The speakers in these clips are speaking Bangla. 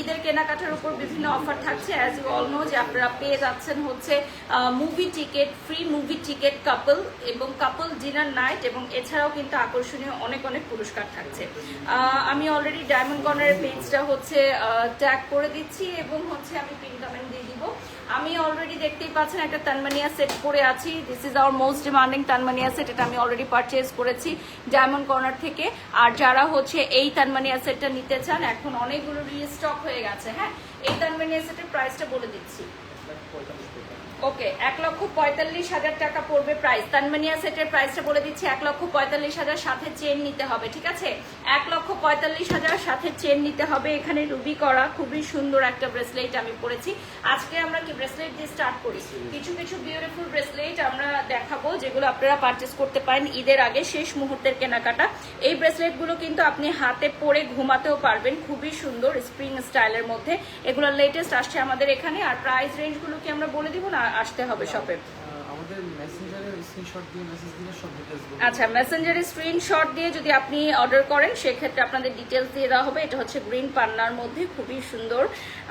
ঈদের কেনাকাটার উপর বিভিন্ন অফার থাকছে। অ্যাজ ইউ অল নো যে আপনারা পেয়ে যাচ্ছেন হচ্ছে movie ticket free movie ticket couple এবং কাপল ডিনার নাইট এবং এছাড়াও কিন্তু আকর্ষণীয় অনেক অনেক পুরস্কার থাকছে। আমি অলরেডি ডায়মন্ড কর্নারের পেজটা হচ্ছে ট্যাগ করে দিচ্ছি এবং হচ্ছে আমি পিন কমেন্ট আমি অলরেডি দেখতেই পাচ্ছেন একটা তানমানিয়া সেট পরে আছি। This is our most demanding তানমানিয়া set এটা আমি অলরেডি পারচেজ করেছি ডায়মন্ড কর্নার থেকে। আর যারা হচ্ছে এই তানমানিয়া সেটটা নিতে চান, এখন অনেকগুলো রিস্টক হয়ে গেছে হ্যাঁ? এই তানমানিয়া সেটের প্রাইসটা বলে দিচ্ছি। ওকে, এক লক্ষ পঁয়তাল্লিশ হাজার টাকা পড়বে প্রাইস তানমানিয়া সেটের প্রাইসটা বলে দিচ্ছি, এক লক্ষ পঁয়তাল্লিশ হাজার সাথে চেন নিতে হবে, ঠিক আছে? এক লক্ষ পঁয়তাল্লিশ হাজার সাথে চেন নিতে হবে, এখানে রুবি করা, খুবই সুন্দর একটা ব্রেসলেট আমি পরেছি। আজকে আমরা কি ব্রেসলেট দিয়ে স্টার্ট করি? কিছু কিছু বিউটিফুল ব্রেসলেট আমরা দেখাবো, যেগুলো আপনারা পারচেস করতে পারেন ঈদের আগে, শেষ মুহূর্তের কেনাকাটা। এই ব্রেসলেটগুলো কিন্তু আপনি হাতে পরে ঘুমাতেও পারবেন, খুবই সুন্দর স্প্রিং স্টাইলের মধ্যে। এগুলো লেটেস্ট আসছে আমাদের এখানে, আর প্রাইস রেঞ্জগুলো কি আমরা বলে দিব না? আসতে হবে শপে আমাদের মেসেঞ্জারে স্ক্রিনশট দিয়ে মেসেজ দিলে সব ডিটেলস আচ্ছা মেসেঞ্জারে স্ক্রিনশট দিয়ে যদি আপনি অর্ডার করেন সেক্ষেত্রে আপনাদের ডিটেলস দিয়ে দেওয়া হবে। এটা হচ্ছে গ্রিন পান্নার মধ্যে খুবই সুন্দর।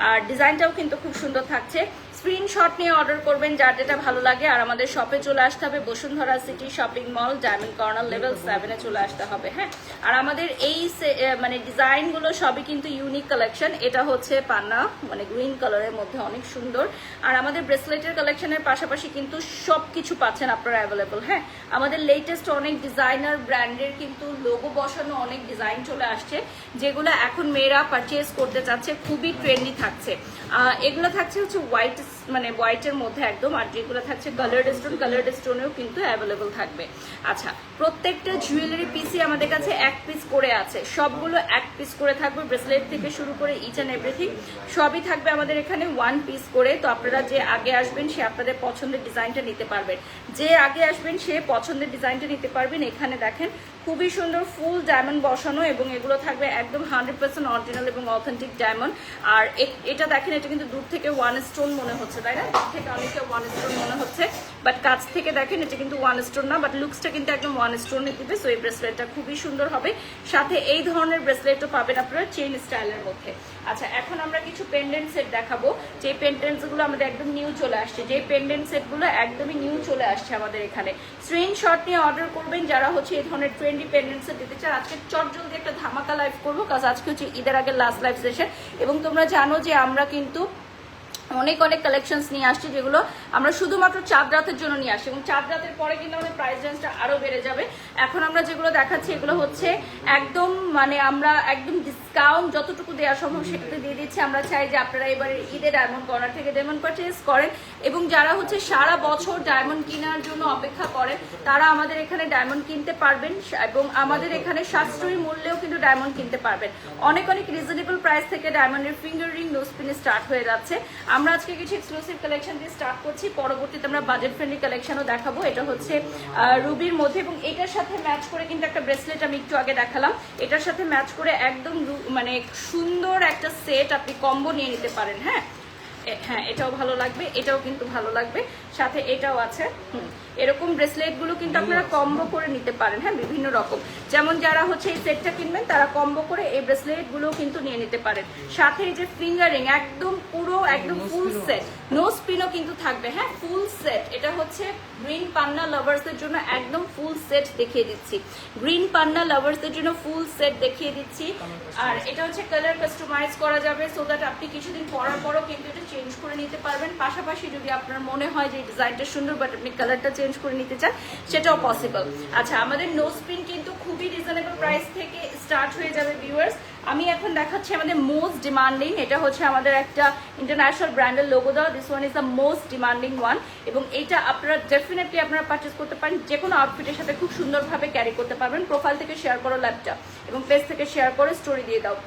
আর ডিজাইনটাও কিন্তু খুব সুন্দর থাকছে। স্ক্রিনশট নিয়ে অর্ডার করবেন, যার যেটা ভালো লাগে। আর আমাদের শপে চলে আসতে হবে Bashundhara city shopping mall diamond corner level সেভেনে চলে আসতে হবে হ্যাঁ? আর আমাদের এই মানে ডিজাইনগুলো সবই কিন্তু ইউনিক কালেকশন এটা হচ্ছে পান্না মানে গ্রিন কালারের মধ্যে অনেক সুন্দর। আর আমাদের ব্রেসলেটের কালেকশনের পাশাপাশি কিন্তু সব কিছু পাচ্ছেন আপনারা অ্যাভেলেবল হ্যাঁ? আমাদের লেটেস্ট অনেক ডিজাইনার ব্র্যান্ডের কিন্তু লোগো বসানো অনেক ডিজাইন চলে আসছে, যেগুলো এখন মেয়েরা পারচেস করতে চাচ্ছে, খুবই ট্রেন্ডি থাকছে। এগুলো থাকছে হচ্ছে হোয়াইট মানে হোয়াইটের মধ্যে একদম, আর যেগুলো থাকছে কালার্ড স্টোন কালার্ড স্টোনেও কিন্তু অ্যাভেলেবল থাকবে। আচ্ছা প্রত্যেকটা জুয়েলারি পিসই আমাদের কাছে এক পিস করে আছে। সবগুলো এক পিস করে থাকবে ব্রেসলেট থেকে শুরু করে ইচ অ্যান্ড এভরিথিং সবই থাকবে আমাদের এখানে ওয়ান পিস করে। তো আপনারা যে আগে আসবেন, সে আপনাদের পছন্দের ডিজাইনটা নিতে পারবেন। যে আগে আসবেন, সে পছন্দের ডিজাইনটা নিতে পারবেন। এখানে দেখেন খুবই সুন্দর ফুল ডায়মন্ড বসানো এবং এগুলো থাকবে একদম হান্ড্রেড পার্সেন্ট অরিজিনাল এবং অথেন্টিক ডায়মন্ড আর এটা দেখেন, এটা কিন্তু দূর থেকে ওয়ান স্টোন মনে হচ্ছে, তাই না? দূর থেকে অনেকটা ওয়ান স্টোন মনে হচ্ছে। বাট কাছ থেকে দেখেন, এটা কিন্তু ওয়ান স্টোন না বাট লুকসটা কিন্তু একদম ওয়ান স্টোনে দিবে সো এই ব্রেসলেটটা খুবই সুন্দর হবে। সাথে এই ধরনের ব্রেসলেটও পাবেন আপনারা চেইন স্টাইলের মধ্যে। আচ্ছা এখন আমরা কিছু পেন্ডেন্ট সেট দেখাবো। যে পেন্ডেন্টসগুলো আমাদের একদম নিউ চলে আসছে, যে পেন্ডেন্ট সেটগুলো একদমই নিউ চলে আসছে আমাদের এখানে। স্ক্রিনশট নিয়ে অর্ডার করবেন যারা হচ্ছে এই ধরনের সেট দিতে চান, আজকে চট জলদি একটা ধামাকা লাইভ করব, কাজ আজকে হচ্ছে ঈদের আগে লাস্ট লাইভ সেশন এবং তোমরা জানো যে আমরা কিন্তু অনেক অনেক কালেকশনস নিয়ে আসছি, যেগুলো আমরা শুধুমাত্র চাঁদ রাতের জন্য নিয়ে আসি এবং চাঁদ রাতের পরে কিন্তু আমাদের প্রাইস রেঞ্জটা আরও বেড়ে যাবে। এখন আমরা যেগুলো দেখাচ্ছি, এগুলো হচ্ছে একদম মানে আমরা একদম ডিসকাউন্ট যতটুকু দেওয়া সম্ভব সেটাতে দিয়ে দিচ্ছি। আমরা চাই যে আপনারা এবারে ঈদে ডায়মন্ড কর্নার থেকে ডায়মন্ড পারচেস করেন এবং যারা হচ্ছে সারা বছর ডায়মন্ড কেনার জন্য অপেক্ষা করেন, তারা আমাদের এখানে ডায়মন্ড কিনতে পারবেন এবং আমাদের এখানে সাশ্রয়ী মূল্যেও কিন্তু ডায়মন্ড কিনতে পারবেন। অনেক অনেক রিজনেবল প্রাইস থেকে ডায়মন্ডের ফিঙ্গার রিং নোসপিনে স্টার্ট হয়ে যাচ্ছে। আমরা আজকে কিছু এক্সক্লুসিভ কালেকশন দিয়ে স্টার্ট করছি। পরবর্তীতে আমরা বাজেট ফ্রেন্ডলি কালেকশনও দেখাবো। এটা হচ্ছে রুবির মধ্যে এবং এটার সাথে ম্যাচ করে কিন্তু একটা ব্রেসলেট আমি একটু আগে দেখালাম। এটার সাথে ম্যাচ করে একদম মানে সুন্দর একটা সেট আপনি কম্বো নিয়ে নিতে পারেন হ্যাঁ? হ্যাঁ এটাও ভালো লাগবে এটাও কিন্তু ভালো লাগবে। সাথে এটাও আছে এরকম ব্রেসলেটগুলো কিন্তু আপনারা কম্বো করে নিতে পারেন হ্যাঁ বিভিন্ন রকম। যেমন যারা হচ্ছে এই সেটটা কিনবেন তারা কম্বো করে এই ব্রেসলেটগুলো কিন্তু নিয়ে নিতে পারেন। সাথে এই যে ফিঙ্গারিং একদম পুরো একদম ফুল সেট নো স্পিনও কিন্তু থাকবে। হ্যাঁ ফুল সেট এটা হচ্ছে গ্রিন পান্না লাভার্সদের জন্য একদম ফুল সেট দেখিয়ে দিচ্ছি। গ্রিন পান্না লাভার্সদের জন্য ফুল সেট দেখিয়ে দিচ্ছি। আর এটা হচ্ছে কালার কাস্টমাইজ করা যাবে সো দ্যাট আপনি কিছুদিন পরার পরও কিন্তু এটা চেঞ্জ করে নিতে পারবেন। পাশাপাশি যদি আপনার মনে হয় যে ডিজাইনটা সুন্দর বাট আপনি কালারটা চেঞ্জ করে নিতে চান, সেটাও পসিবল আচ্ছা আমাদের নো স্পিন কিন্তু খুবই রিজনেবল প্রাইস থেকে স্টার্ট হয়ে যাবে ভিউয়ার্স আমি এখন দেখাচ্ছি আমাদের মোস্ট ডিমান্ডিং এটা হচ্ছে আমাদের একটা ইন্টারন্যাশনাল ব্র্যান্ডের লোগো দেওয়া। This one is the most demanding one এবং এটা আপনারা ডেফিনেটলি আপনারা পারচেস করতে পারেন। যে কোনো আউটফিটের সাথে খুব সুন্দরভাবে ক্যারি করতে পারবেন। প্রোফাইল থেকে শেয়ার করো ল্যাপটপ এবং পেজ থেকে শেয়ার করে স্টোরি দিয়ে দাও।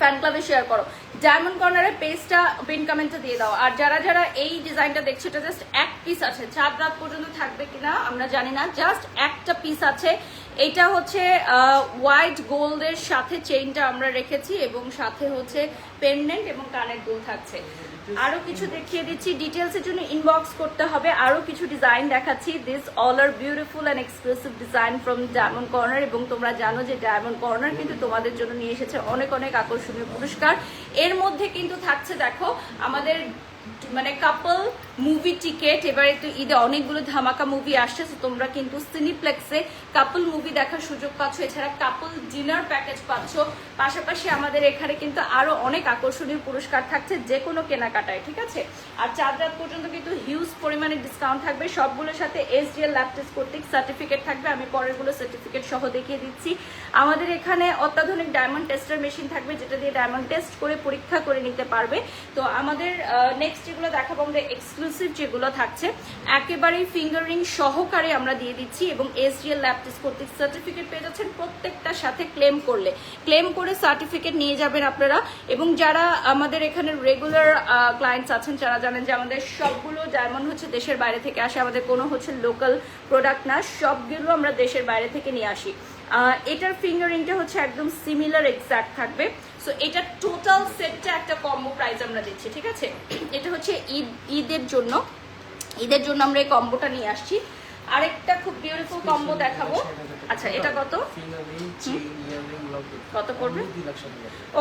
ফ্যান ক্লাবে শেয়ার করো। ডায়মন্ড কর্নারের পেজটা পিন কমেন্টে দিয়ে দাও। আর যারা যারা এই ডিজাইনটা দেখছে, এটা জাস্ট এক পিস আছে। চার রাত পর্যন্ত থাকবে কিনা আমরা জানি না। জাস্ট একটা পিস আছে। এইটা হচ্ছে হোয়াইট গোল্ডের সাথে চেইনটা আমরা রেখেছি এবং সাথে হচ্ছে পেন্ডেন্ট এবং কানের দুল থাকছে। আরও কিছু দেখিয়ে দিচ্ছি। ডিটেলস এর জন্য ইনবক্স করতে হবে। আরও কিছু ডিজাইন দেখাচ্ছি। This all are beautiful and exclusive design from diamond corner এবং তোমরা জানো যে ডায়মন্ড কর্নার কিন্তু তোমাদের জন্য নিয়ে এসেছে অনেক অনেক আকর্ষণীয় পুরস্কার। এর মধ্যে কিন্তু থাকছে, দেখো, আমাদের মানে কাপল মুভি টিকেট এবারে তো ঈদে অনেকগুলো ধামাকা মুভি আসছে, তো তোমরা কিন্তু সিনিপ্লেক্সে কাপল মুভি দেখার সুযোগ পাচ্ছ। এছাড়া কাপল ডিনার প্যাকেজ পাচ্ছ। পাশাপাশি আমাদের এখানে কিন্তু আরও অনেক আকর্ষণীয় পুরস্কার থাকছে যে কোনো কেনাকাটায়, ঠিক আছে? আর চার রাত পর্যন্ত কিন্তু হিউজ পরিমাণে ডিসকাউন্ট থাকবে। সবগুলোর সাথে এসডিএল ল্যাব টেস্ট কর্তৃক সার্টিফিকেট থাকবে। আমি পরেরগুলো সার্টিফিকেট সহ দেখিয়ে দিচ্ছি। আমাদের এখানে অত্যাধুনিক ডায়মন্ড টেস্টার মেশিন থাকবে, যেটা দিয়ে ডায়মন্ড টেস্ট করে পরীক্ষা করে নিতে পারবে। তো আমাদের নেক্সট যেগুলো দেখাবো, আমাদের এক্সক্লুসিভ যেগুলো থাকছে, একেবারেই ফিঙ্গারিং সহকারে আমরা দিয়ে দিচ্ছি এবং এসডিএল ল্যাব টেস্ট কর্তৃক সার্টিফিকেট পেয়ে যাচ্ছেন প্রত্যেকটার সাথে ক্লেম করলে। ক্লেম করে সার্টিফিকেট নিয়ে যাবেন আপনারা এবং যারা আমাদের এখানে রেগুলার ক্লায়েন্টস আছেন, যারা জানেন যে আমাদের সবগুলো ডায়মন্ড হচ্ছে দেশের বাইরে থেকে আসে, আমাদের কোনো হচ্ছে লোকাল প্রোডাক্ট না, সবগুলো আমরা দেশের বাইরে থেকে নিয়ে আসি। এটার ফিঙ্গারিংটা হচ্ছে একদম সিমিলার এক্সাক্ট থাকবে। সো এটা টোটাল সেটটা একটা কম্বো প্রাইস আমরা দিচ্ছি, ঠিক আছে? এটা হচ্ছে ঈদ, ঈদের জন্য। ঈদের জন্য আমরা এই কম্বোটা নিয়ে আসছি। আরেকটা খুব বিউটিফুল কম্বো দেখাবো। আচ্ছা এটা কত? কত পড়বে?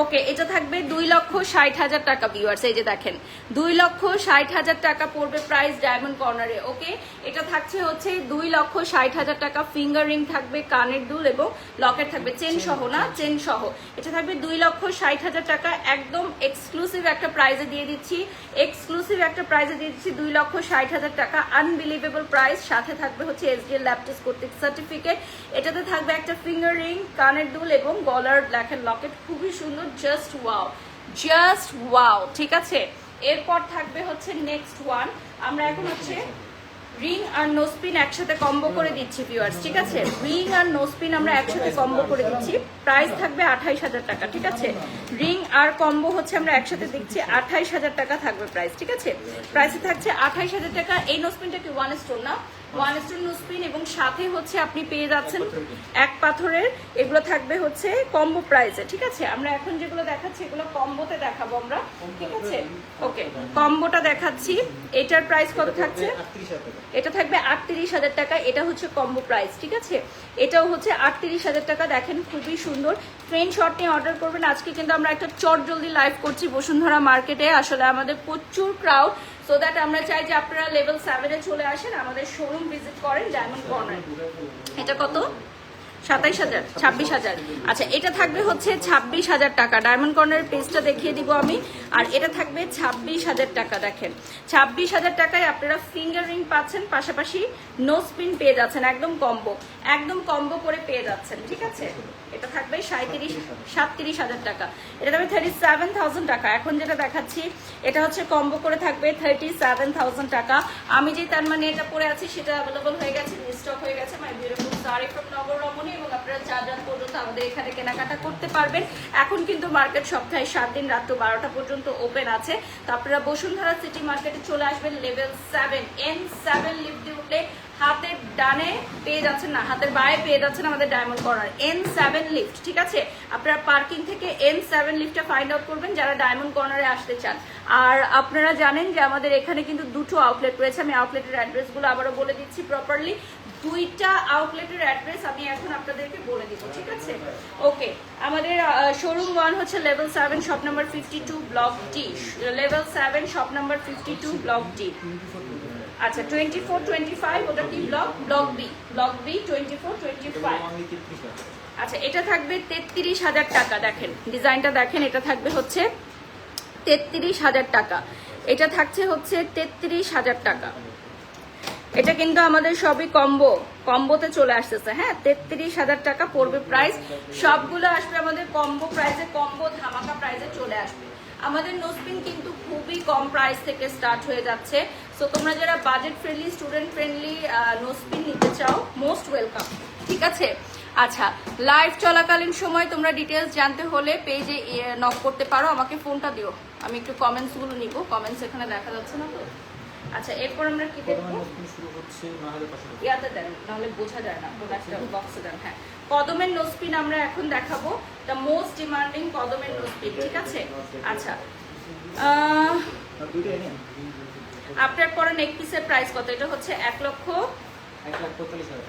ওকে এটা থাকবে দুই লক্ষ ষাট হাজার টাকা ভিউয়ার্স এই যে দেখেন। দুই লক্ষ ষাট হাজার টাকা পড়বে প্রাইস ডায়মন্ড কর্নারে ওকে এটা থাকছে হচ্ছে দুই লক্ষ ষাট হাজার টাকা ফিঙ্গার রিং থাকবে কানের দুল এবং লকেট থাকবে। চেন সহ না? চেন সহ। এটা থাকবে দুই লক্ষ ষাট হাজার টাকা একদম এক্সক্লুসিভ একটা প্রাইজে দিয়ে দিচ্ছি। এক্সক্লুসিভ একটা প্রাইজে দিয়ে দিচ্ছি দুই লক্ষ ষাট হাজার টাকা আনবিলিভেবল প্রাইস সাথে থাকবে হচ্ছে এসডিএল ল্যাপটেস কর্তৃক সার্টিফিকেট এটাতে থাকবে একটা ফিঙ্গার রিং কানের দুল এবং গলার ব্ল্যাক লকেট খুবই সুন্দর জাস্ট ওয়াও জাস্ট ওয়াও ঠিক আছে? এরপর থাকবে হচ্ছে নেক্সট ওয়ান আমরা এখন হচ্ছে রিং আর নোসপিন একসাথে কম্বো করে দিচ্ছি ভিউয়ার্স ঠিক আছে? রিং আর নোসপিন আমরা একসাথে কম্বো করে দিচ্ছি। প্রাইস থাকবে আঠাইশ হাজার টাকা, ঠিক আছে? রিং আর কম্বো হচ্ছে আমরা একসাথে দিচ্ছি আঠাইশ হাজার টাকা থাকবে প্রাইস ঠিক আছে? প্রাইসে থাকছে আঠাইশ হাজার টাকা। এই নোসপিনটা কি ওয়ান স্টোন না? ওয়ান স্টোন নোসপিন এবং সাথে হচ্ছে আপনি পেয়ে যাচ্ছেন এক পাথরের। এগুলো থাকবে হচ্ছে কম্বো প্রাইসে ঠিক আছে? আমরা এখন যেগুলো দেখাচ্ছি, এগুলো কম্বোতে দেখাবো আমরা। ঠিক আছে? ওকে কম্বোটা দেখাচ্ছি। এটার প্রাইস কত থাকছে? এটা থাকবে আটত্রিশ হাজার টাকা। এটা হচ্ছে কম্বো প্রাইস ঠিক আছে? এটাও হচ্ছে আটত্রিশ হাজার টাকা। দেখেন, খুবই সুন্দর। স্ক্রিনশট নিয়ে অর্ডার করবেন। আজকে কিন্তু আমরা একটা চট জলদি লাইভ করছি বসুন্ধরা মার্কেটে আসলে আমাদের প্রচুর ক্রাউড সো দ্যাট আমরা চাই যে আপনারা লেভেল সেভেনে চলে আসেন, আমাদের শোরুম ভিজিট করেন ডায়মন্ড কর্নার এটা কত? সাতাইশ হাজার, ছাব্বিশ হাজার। আচ্ছা এটা থাকবে হচ্ছে ছাব্বিশ হাজার টাকা। ডায়মন্ড কর্নারের পেজটা দেখিয়ে দিব আমি। আর এটা থাকবে ছাব্বিশ হাজার টাকা, দেখেন। ছাব্বিশ হাজার টাকায় আপনারা ফিঙ্গার রিং পাচ্ছেন, পাশাপাশি নো স্পিন পেয়ে যাচ্ছেন, একদম কম্বো একদম কম্বো করে পেয়ে যাচ্ছেন, ঠিক আছে? এটা থাকবে সাঁত্রিশ সাতত্রিশ হাজার টাকা। এটা থাকবে থার্টি সেভেন থাউজেন্ড টাকা। এখন যেটা দেখাচ্ছি, এটা হচ্ছে কম্বো করে থাকবে থার্টি সেভেন থাউজেন্ড টাকা। আমি যে তার মানে এটা পরে আছি, সেটা অ্যাভেলেবল হয়ে গেছে স্টক হয়ে গেছে মাই বিউটিফুল সারি ফ্রম নগর রমণী এবং আপনারা চার রাত পর্যন্ত আমাদের এখানে কেনাকাটা করতে পারবেন। এখন কিন্তু মার্কেট সপ্তাহে সাত দিন, রাত বারোটা পর্যন্ত ওপেন আছে। তো আপনারা বসুন্ধরা সিটি মার্কেটে চলে আসবেন লেভেল সেভেন এন সেভেন উঠলে হাতের ডানে পেয়ে যাচ্ছেন না, হাতের বায়ে পেয়ে যাচ্ছেন আমাদের diamond corner N seven lift ঠিক আছে? আপনারা পার্কিং থেকে এন সেভেন লিফটটা ফাইন্ড আউট করবেন যারা ডায়মন্ড কর্নারে আসতে চান। আর আপনারা জানেন যে আমাদের এখানে কিন্তু দুটো আউটলেট রয়েছে। আমি আউটলেটের অ্যাড্রেসগুলো আবারও বলে দিচ্ছি প্রপারলি দুইটা আউটলেটের অ্যাড্রেস আমি এখন আপনাদেরকে বলে দিব, ঠিক আছে? ওকে আমাদের শোরুম ওয়ান হচ্ছে level seven shop number fifty two block D level seven shop number fifty two block D আচ্ছা টোয়েন্টি ফোর টোয়েন্টি ফাইভ ওটা কি block block B block B twenty four twenty five আচ্ছা এটা থাকবে তেত্রিশ হাজার টাকা, দেখেন, ডিজাইনটা দেখেন, এটা থাকবে হচ্ছে তেত্রিশ হাজার টাকা। এটা থাকছে হচ্ছে তেত্রিশ হাজার টাকা। এটা কিন্তু আমাদের সবই কম্বো কম্বোতে চলে আসতেছে হ্যাঁ? তেত্রিশ হাজার টাকা পড়বে প্রাইস সবগুলো আসবে আমাদের কম্বো প্রাইসে কম্বো ধামাকা প্রাইসে চলে আসবে। আমাদের নোসপিন কিন্তু খুবই কম প্রাইস থেকে স্টার্ট হয়ে যাচ্ছে। সো তোমরা যারা budget friendly student friendly nose pin নিতে চাও মোস্ট ওয়েলকাম ঠিক আছে? আচ্ছা লাইভ চলাকালীন সময় তোমরা ডিটেলস জানতে হলে পেজে নক করতে পারো। আমাকে ফোনটা দিও। আমি একটু কমেন্টসগুলো নিব। কমেন্টস এখানে দেখা যাচ্ছে না তো? আচ্ছা এরপর আমরা কি দেখব? শুরু হচ্ছে নয় হাজার পাঁচশো টাকা ইয়াতে দেন নাহলে বোঝা যায় না প্রোডাক্টটা বক্সে দেন হ্যাঁ। কদমের নোসপিন আমরা এখন দেখাবো দ্য মোস্ট ডিমান্ডিং কদমের নোসপিন ঠিক আছে? আচ্ছা আপনার পরে নেক পিসের প্রাইস কত? এটা হচ্ছে এক লক্ষ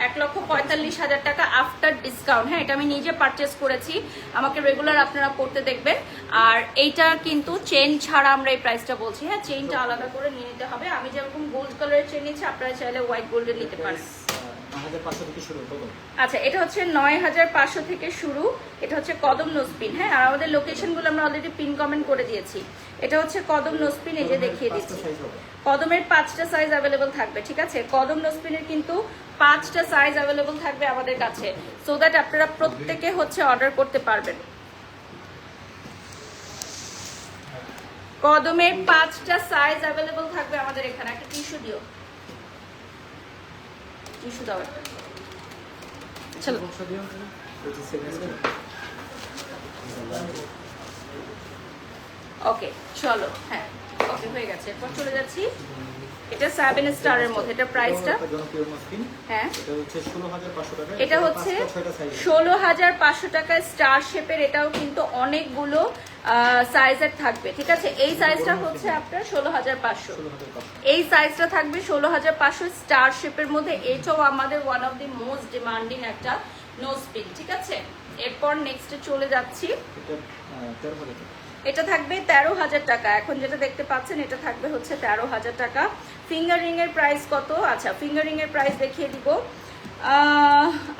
এক লক্ষ পঁয়তাল্লিশ হাজার টাকা আফটার ডিসকাউন্ট হ্যাঁ এটা আমি নিজে পারচেস করেছি। আমাকে রেগুলার আপনারা পড়তে দেখবেন। আর এইটা কিন্তু চেন ছাড়া আমরা এই প্রাইসটা বলছি। হ্যাঁ চেনটা আলাদা করে নিয়ে নিতে হবে। আমি যেরকম গোল্ড কালারের চেন নিচ্ছি আপনারা চাইলে হোয়াইট গোল্ডের নিতে পারেন। নয় হাজার পাঁচশো থেকে শুরু কদম। আচ্ছা এটা হচ্ছে নয় হাজার পাঁচশো থেকে শুরু। এটা হচ্ছে কদম নোসপিন হ্যাঁ? আর আমাদের লোকেশনগুলো আমরা অলরেডি পিন কমেন্ট করে দিয়েছি। এটা হচ্ছে কদম নোসপিন এই যে দেখিয়ে দিচ্ছি। কদমের পাঁচটা সাইজ অ্যাভেলেবল থাকবে ঠিক আছে? কদম নোসপিনের কিন্তু পাঁচটা সাইজ অ্যাভেলেবল থাকবে আমাদের কাছে সো দ্যাট আপনারা প্রত্যেকে হচ্ছে অর্ডার করতে পারবেন। কদমের পাঁচটা সাইজ অ্যাভেলেবল থাকবে আমাদের এখানে একটা টিস্যু দিও। টিস্যু দাও। একটা। চলো। ওকে চলো। হ্যাঁ ওকে হয়ে গেছে। এরপর চলে যাচ্ছি। এটা সেভেন স্টারের মধ্যে, এটা প্রাইসটা হ্যাঁ। এটা হচ্ছে ষোলো হাজার পাঁচশো টাকা হচ্ছে টাকায় স্টার শেপের এটাও কিন্তু অনেকগুলো সাইজের থাকবে ঠিক আছে? এই সাইজটা হচ্ছে আপনার ষোলো হাজার পাঁচশো। এই সাইজটা থাকবে ষোলো হাজার পাঁচশো স্টার শেপের মধ্যে। এটাও আমাদের one of the most demanding একটা নোজ পিন ঠিক আছে? এরপর নেক্সটে চলে যাচ্ছি। এটা থাকবে তেরো হাজার টাকা। এখন যেটা দেখতে পাচ্ছেন এটা থাকবে হচ্ছে তেরো হাজার টাকা। ফিঙ্গারিং এর প্রাইস কত? আচ্ছা ফিঙ্গারিং এর প্রাইস দেখিয়ে দিব।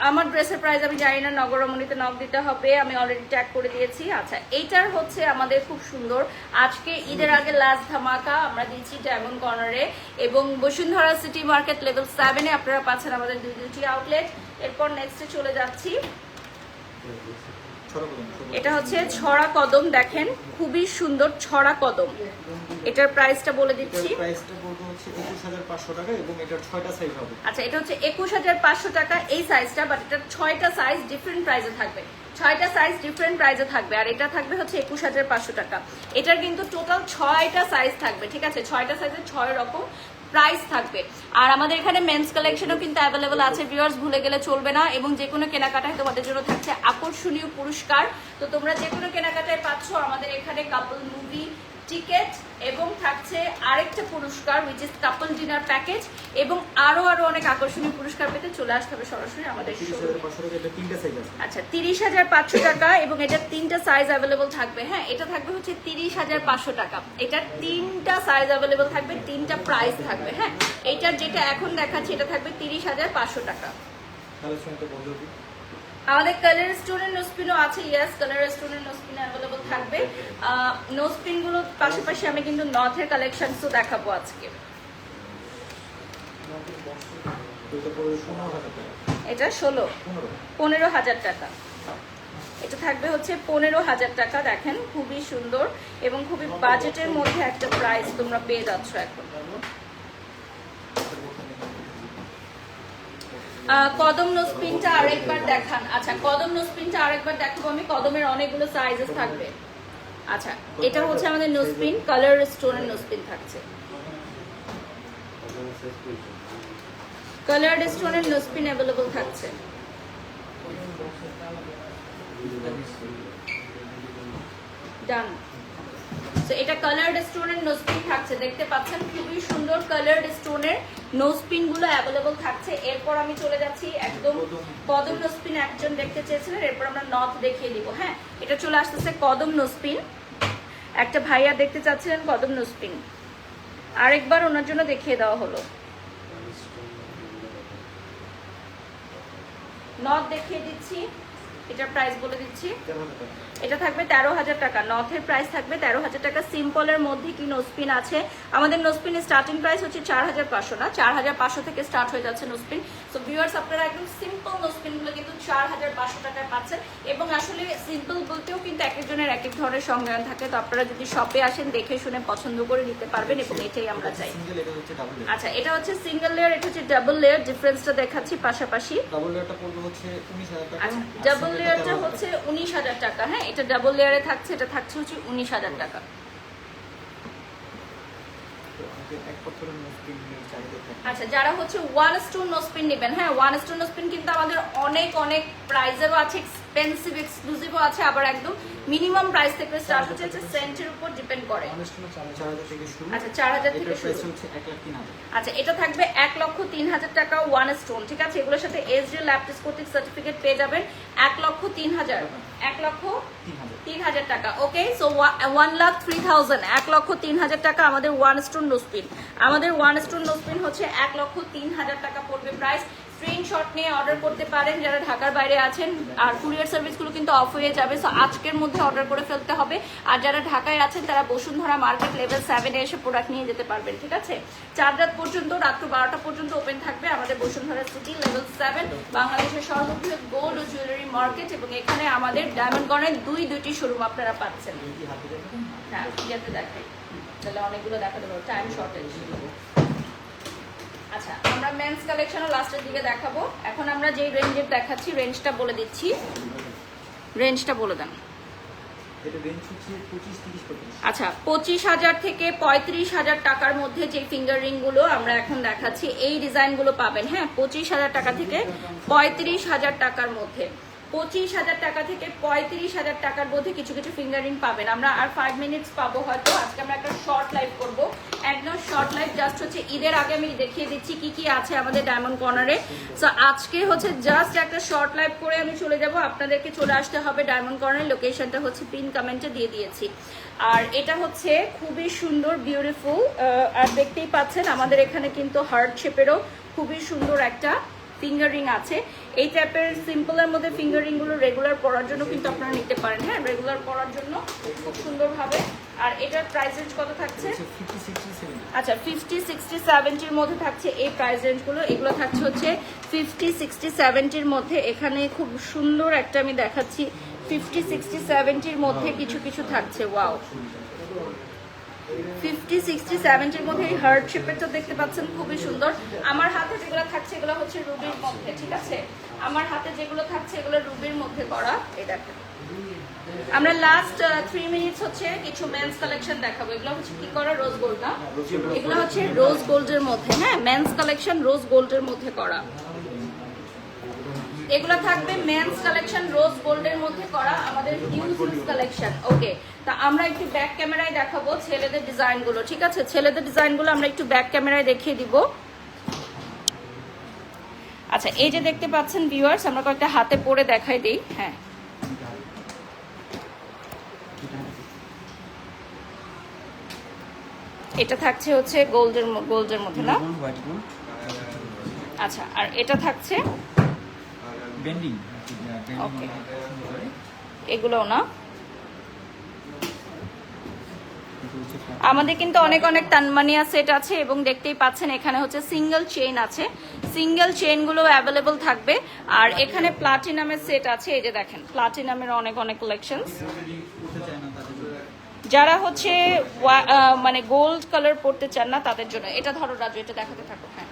আমার ড্রেসের প্রাইস আমি জানি না, নগরমণিতে নক দিতে হবে, আমি অলরেডি ট্যাগ করে দিয়েছি। আচ্ছা এইটার হচ্ছে আমাদের খুব সুন্দর। আজকে ঈদের আগে লাস্ট ধামাকা আমরা দিচ্ছি ডায়মন্ড কর্নারে এবং বসুন্ধরা সিটি মার্কেট লেভেল সেভেনে আপনারা পাচ্ছেন আমাদের দুই দুটি আউটলেট এরপর নেক্সটে চলে যাচ্ছি। এটা হচ্ছে ছড়া কদম, দেখেন, খুবই সুন্দর ছড়া কদম। এটার প্রাইসটা বলে দিচ্ছি। প্রাইসটা পড়বে হচ্ছে একুশ হাজার পাঁচশো টাকা এবং এটার ছয়টা সাইজ হবে। আচ্ছা এটা হচ্ছে একুশ হাজার পাঁচশো টাকা এই সাইজটা বাট এটার ছয়টা সাইজ ডিফারেন্ট প্রাইসে থাকবে। ছয়টা সাইজ ডিফারেন্ট প্রাইসে থাকবে আর এটা থাকবে হচ্ছে একুশ হাজার পাঁচশো টাকা। এটার কিন্তু টোটাল ছয়টা সাইজ থাকবে ঠিক আছে? ছয়টা সাইজের ছয় রকম প্রাইস থাকবে। আর আমাদের এখানে মেন্স কালেকশনও কিন্তু অ্যাভেলেবল আছে ভিউয়ার্স ভুলে গেলে চলবে না এবং যে কোনো কেনাকাটায় তোমাদের জন্য থাকছে আকর্ষণীয় পুরস্কার। তো তোমরা যে কোনো কেনাকাটায় পাচ্ছ আমাদের এখানে কাপল মুভি টিকেট এবং থাকছে আরেকটা পুরস্কার which is couple dinner package এবং আরও আরও অনেক আকর্ষণীয় পুরস্কার পেতে চলে আসতে হবে সরাসরি আমাদের এটা আচ্ছা তিরিশ হাজার পাঁচশো টাকা এবং এটার তিনটা সাইজ অ্যাভেলেবল থাকবে। হ্যাঁ এটা থাকবে হচ্ছে তিরিশ হাজার পাঁচশো টাকা। এটার তিনটা সাইজ অ্যাভেলেবল থাকবে তিনটা প্রাইস থাকবে। হ্যাঁ এটার যেটা এখন দেখাচ্ছে এটা থাকবে তিরিশ হাজার পাঁচশো টাকা তাহলে শুনতে বন্ধ হবে আমাদের কালার স্টোনের নোসপিনও আছে ইয়েস কালার স্টোনের নোসপিন অ্যাভেলেবল থাকবে। নোসপিনগুলোর পাশাপাশি আমি কিন্তু নর্থের কালেকশনসও দেখাবো আজকে। এটা ষোলো, পনেরো হাজার টাকা। এটা থাকবে হচ্ছে পনেরো হাজার টাকা, দেখেন, খুবই সুন্দর এবং খুবই বাজেটের মধ্যে একটা প্রাইস তোমরা পেয়ে যাচ্ছ এখন। কদম নোসপিনটা আরেকবার দেখান। আচ্ছা কদম নোসপিনটা আরেকবার দেখাবো আমি। কদমের অনেকগুলো সাইজেস থাকবে। আচ্ছা এটা হচ্ছে আমাদের নোসপিন কালার স্টোনের নোসপিন থাকছে। কালার স্টোনের নোসপিন অ্যাভেলেবল থাকছে। ডান তো এটা কালার্ড স্টোনের নোজপিন থাকছে। দেখতে পাচ্ছেন, খুবই সুন্দর কালার্ড স্টোনের নোজপিনগুলো অ্যাভেলেবল থাকছে। এরপর আমি চলে যাচ্ছি একদম কদম নোজপিন একজন দেখতে চেয়েছিলেন। এরপর আমরা নথ দেখিয়ে দিব হ্যাঁ? এটা চলে আসতেছে কদম নোজপিন একটা ভাইয়া দেখতে চাচ্ছিলেন কদম নোজপিন আরেকবার ওনার জন্য দেখিয়ে দেওয়া হলো। নথ দেখিয়ে দিচ্ছি। এটার প্রাইস বলে দিচ্ছি। এটা থাকবে তেরো হাজার টাকা। নথের প্রাইস থাকবে তেরো হাজার টাকা। সিম্পলের মধ্যে কি নোসপিন আছে? আমাদের নোসপিনের স্টার্টিং প্রাইস হচ্ছে চার হাজার পাঁচশো না? চার হাজার পাঁচশো থেকে স্টার্ট হয়ে যাচ্ছে নোসপিন সো ভিউয়ার্স আপনারা একদম সিম্পল নোসপিনগুলো কিন্তু চার হাজার পাঁচশো টাকায় পাচ্ছেন। এবং আসলে সিম্পল বলতেও কিন্তু এক একজনের এক এক ধরনের সংজ্ঞান থাকে। তো আপনারা যদি শপে আসেন দেখে শুনে পছন্দ করে নিতে পারবেন এবং এটাই আমরা চাই। আচ্ছা এটা হচ্ছে সিঙ্গেল লেয়ার এটা হচ্ছে ডাবল লেয়ার ডিফারেন্সটা দেখাচ্ছি পাশাপাশি। ডাবল লেয়ারটা পড়বে হচ্ছে উনিশ হাজার টাকা। আচ্ছা আর ডাবল লেয়ারটা হচ্ছে উনিশ হাজার টাকা। হ্যাঁ এটা ডাবল লেয়ারে থাকছে এটা থাকছে হচ্ছে উনিশ হাজার টাকা। আচ্ছা যারা হচ্ছে ওয়ান স্টোন নোসপিন নেবেন হ্যাঁ ওয়ান স্টোন নোসপিন কিন্তু আমাদের অনেক অনেক প্রাইজেরও আছে এক্সপেন্সিভ এক্সক্লুসিভও আছে আবার একদম মিনিমাম প্রাইস থেকে স্টার্ট হচ্ছে সেন্টের উপর ডিপেন্ড করে। আচ্ছা চার হাজার থেকে শুরু। আচ্ছা এটা থাকবে এক লক্ষ তিন হাজার টাকা ওয়ান স্টোন ঠিক আছে? এগুলোর সাথে এসডি ল্যাপটস কর্তৃক সার্টিফিকেট পেয়ে যাবেন এক লক্ষ তিন হাজার। এক লক্ষ তিন হাজার। টাকা okay? So one lakh three thousand এক লক্ষ তিন হাজার টাকা আমাদের ওয়ান স্টোন নোসপিন আমাদের ওয়ান স্টোন নোসপিন হচ্ছে এক লক্ষ তিন হাজার টাকা পড়বে প্রাইস স্ক্রিনশট নিয়ে অর্ডার করতে পারেন যারা ঢাকার বাইরে আছেন। আর কুরিয়ার সার্ভিসগুলো কিন্তু অফ হয়ে যাবে সো আজকের মধ্যে অর্ডার করে ফেলতে হবে। আর যারা ঢাকায় আছেন, তারা বসুন্ধরা মার্কেট লেভেল সেভেনে এসে প্রোডাক্ট নিয়ে যেতে পারবেন, ঠিক আছে? চার রাত পর্যন্ত, রাত্র বারোটা পর্যন্ত ওপেন থাকবে আমাদের বসুন্ধরা সিটি লেভেল সেভেন বাংলাদেশের সর্ববৃহৎ গোল্ড ও জুয়েলারি মার্কেট এবং এখানে আমাদের ডায়মন্ড দুই, দুইটি শোরুম আপনারা পাচ্ছেন। হ্যাঁ দেখাই। তাহলে অনেকগুলো দেখাতে পারব। টাইম শর্টেজ আচ্ছা আমরা মেন্স কালেকশনও লাস্টের দিকে দেখাবো। এখন আমরা যেই রেঞ্জের দেখাচ্ছি রেঞ্জটা বলে দিচ্ছি। রেঞ্জটা বলে দেন। আচ্ছা পঁচিশ হাজার থেকে পঁয়ত্রিশ হাজার টাকার মধ্যে যে ফিঙ্গার রিংগুলো আমরা এখন দেখাচ্ছি এই ডিজাইনগুলো পাবেন হ্যাঁ পঁচিশ হাজার টাকা থেকে পঁয়ত্রিশ হাজার টাকার মধ্যে। পঁচিশ হাজার টাকা থেকে পঁয়ত্রিশ হাজার টাকার মধ্যে কিছু কিছু ফিঙ্গারিং পাবেন। আমরা আর ফাইভ মিনিটস পাবো হয়তো। আজকে আমরা একটা শর্ট লাইভ করব। একদম শর্ট লাইভ জাস্ট হচ্ছে ঈদের আগে আমি দেখিয়ে দিচ্ছি কি কি আছে আমাদের ডায়মন্ড কর্নারে সো আজকে হচ্ছে জাস্ট একটা শর্ট লাইভ করে আমি চলে যাব। আপনাদেরকে চলে আসতে হবে ডায়মন্ড কর্নারের লোকেশনটা হচ্ছে পিন কমেন্টে দিয়ে দিয়েছি। আর এটা হচ্ছে খুবই সুন্দর বিউটিফুল আর দেখতেই পাচ্ছেন আমাদের এখানে কিন্তু হার্ট শেপেরও খুবই সুন্দর একটা ফিঙ্গারিং আছে। এই টাইপের সিম্পলের মধ্যে ফিঙ্গারিংগুলো রেগুলার পরার জন্য কিন্তু আপনারা নিতে পারেন। হ্যাঁ রেগুলার পরার জন্য খুব সুন্দরভাবে। আর এটার প্রাইস রেঞ্জ কত থাকছে? আচ্ছা ফিফটি সিক্সটি সেভেন্টির মধ্যে থাকছে এই প্রাইস রেঞ্জগুলো এগুলো থাকছে হচ্ছে ফিফটি সিক্সটি সেভেন্টির মধ্যে। এখানে খুব সুন্দর একটা আমি দেখাচ্ছি। ফিফটি সিক্সটি সেভেন্টির মধ্যে কিছু কিছু থাকছে ওয়াও ফিফটি সিক্সটি সেভেন্টির মধ্যে এই হার্ট শেপেরটা দেখতে পাচ্ছেন খুবই সুন্দর। আমার হাতে যেগুলো থাকছে এগুলো হচ্ছে রুবির মধ্যে ঠিক আছে? আমার হাতে যেগুলো থাকছে এগুলো রুবির মধ্যে করা এই দেখেন। আমরা লাস্ট থ্রি মিনিটস হচ্ছে কিছু মেন্স কালেকশন দেখাবো। এগুলো হচ্ছে কি করা? রোজ গোল্ড না? এগুলো হচ্ছে রোজ গোল্ডের মধ্যে হ্যাঁ? মেন্স কালেকশন রোজ গোল্ডের মধ্যে করা। এগুলো থাকবে মেন্স কালেকশন রোজ গোল্ডের মধ্যে করা আমাদের হিউজ কালেকশন ওকে তা আমরা একটু ব্যাক ক্যামেরায় দেখাবো ছেলেদের ডিজাইনগুলো ঠিক আছে? ছেলেদের ডিজাইনগুলো আমরা একটু ব্যাক ক্যামেরায় দেখিয়ে দিব। আচ্ছা এই যে দেখতে পাচ্ছেন ভিউয়ার্স আমরা কয়েকটা হাতে পরে দেখাই দিই। হ্যাঁ। এটা থাকছে হচ্ছে গোল্ডের গোল্ডের মধ্যে না? আচ্ছা আর এটা থাকছে বেন্ডিং Okay. এগুলোও না? আমাদের কিন্তু অনেক অনেক তানমানিয়া সেট আছে এবং দেখতেই পাচ্ছেন এখানে হচ্ছে সিঙ্গেল চেইন আছে। সিঙ্গেল চেইনগুলো অ্যাভেলেবল থাকবে। আর এখানে প্লাটিনামের সেট আছে এই যে দেখেন প্লাটিনামের অনেক অনেক কালেকশন যারা হচ্ছে মানে গোল্ড কালার পড়তে চান না তাদের জন্য। এটা ধরো রাজু এটা দেখাতে থাকো হ্যাঁ।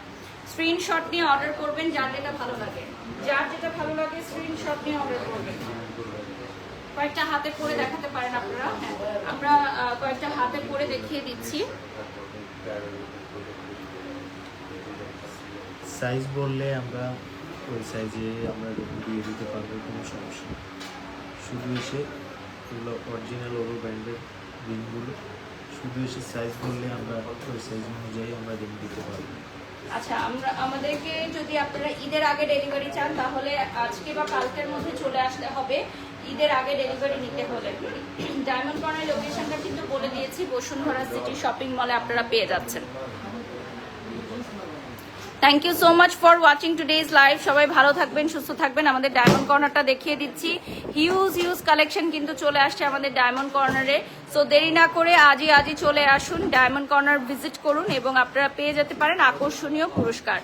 স্ক্রিনশট নিয়ে অর্ডার করবেন যার যেটা ভালো লাগে। যার যেটা ভালো লাগে স্ক্রিনশট নিয়ে অর্ডার করবেন। কয়েকটা হাতে পরে দেখাতে পারেন আপনারা। আমরা কয়েকটা হাতে পরে দেখিয়ে দিচ্ছি। সাইজ বললে আমরা ওই সাইজে আমরা দিয়ে দিতে পারব, কোনো সমস্যা শুধু এসে এগুলো অরিজিনাল ওরো ব্র্যান্ডের রিংগুলো শুধু এসে সাইজ বললে আমরা ওই সাইজ অনুযায়ী আমরা রিং দিতে পারব। আচ্ছা আমরা, আমাদেরকে যদি আপনারা ঈদের আগে ডেলিভারি চান, তাহলে আজকে বা কালকের মধ্যে চলে আসতে হবে। ঈদের আগে ডেলিভারি নিতে হলে। ডায়মন্ড কর্নার লোকেশনটা কিন্তু বলে দিয়েছি, বসুন্ধরা সিটি শপিং মলে আপনারা পেয়ে যাচ্ছেন। Thank you so much for watching today's live সবাই ভালো থাকবেন, সুস্থ থাকবেন। আমাদের ডায়মন্ড কর্নারটা দেখিয়ে দিচ্ছি। হিউজ হিউজ কালেকশন কিন্তু চলে আসছে আমাদের ডায়মন্ড কর্নারে সো দেরি না করে আজই আজই চলে আসুন। ডায়মন্ড কর্নার ভিজিট করুন এবং আপনারা পেয়ে যেতে পারেন আকর্ষণীয় পুরস্কার।